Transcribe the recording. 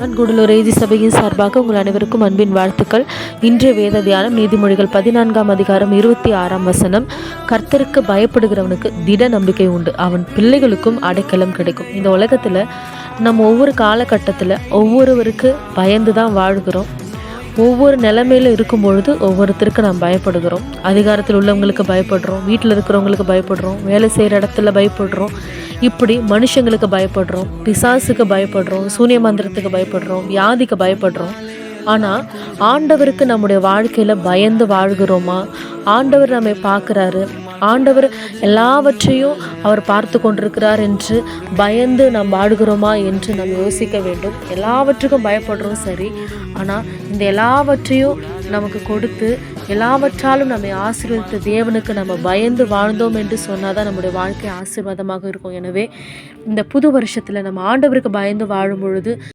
கூடலூர் ரீதி சபையின் சார்பாக உங்கள் அனைவருக்கும் அன்பின் வாழ்த்துக்கள். இன்றைய வேத தியானம் நீதிமொழிகள் பதினான்காம் அதிகாரம் இருபத்தி ஆறாம் வசனம். கர்த்தருக்கு பயப்படுகிறவனுக்கு திட நம்பிக்கை உண்டு. அவன் பிள்ளைகளுக்கும் அடைக்கலம் கிடைக்கும். இந்த உலகத்தில் நம்ம ஒவ்வொரு காலகட்டத்தில் ஒவ்வொருவருக்கு பயந்து தான் வாழ்கிறோம். ஒவ்வொரு நிலைமையில இருக்கும் பொழுது ஒவ்வொருத்தருக்கு நாம் பயப்படுகிறோம். அதிகாரத்தில் உள்ளவங்களுக்கு பயப்படுறோம். வீட்டில் இருக்கிறவங்களுக்கு பயப்படுறோம். வேலை செய்கிற இடத்துல பயப்படுறோம். இப்படி மனுஷங்களுக்கு பயப்படுறோம் பிசாசுக்கு பயப்படுறோம் சூனிய மந்திரத்துக்கு பயப்படுறோம் வியாதிக்கு பயப்படுறோம். ஆனால் ஆண்டவருக்கு நம்முடைய வாழ்க்கையில் பயந்து வாழ்கிறோமா? ஆண்டவர் நம்மை பார்க்குறாரு. ஆண்டவர் எல்லாவற்றையும் அவர் பார்த்து கொண்டிருக்கிறார் என்று பயந்து நாம் வாழ்கிறோமா என்று நாம் யோசிக்க வேண்டும். எல்லாவற்றுக்கும் பயப்படுறோம் சரி. ஆனால் இந்த எல்லாவற்றையும் நமக்கு கொடுத்து எல்லாவற்றாலும் நம்மை ஆசீர்வதித்த தேவனுக்கு நம்ம பயந்து வாழ்ந்தோம் என்று சொன்னால் தான் நம்முடைய வாழ்க்கை ஆசீர்வாதமாக இருக்கும். எனவே இந்த புது வருஷத்தில் நம்ம ஆண்டவருக்கு பயந்து வாழும் பொழுது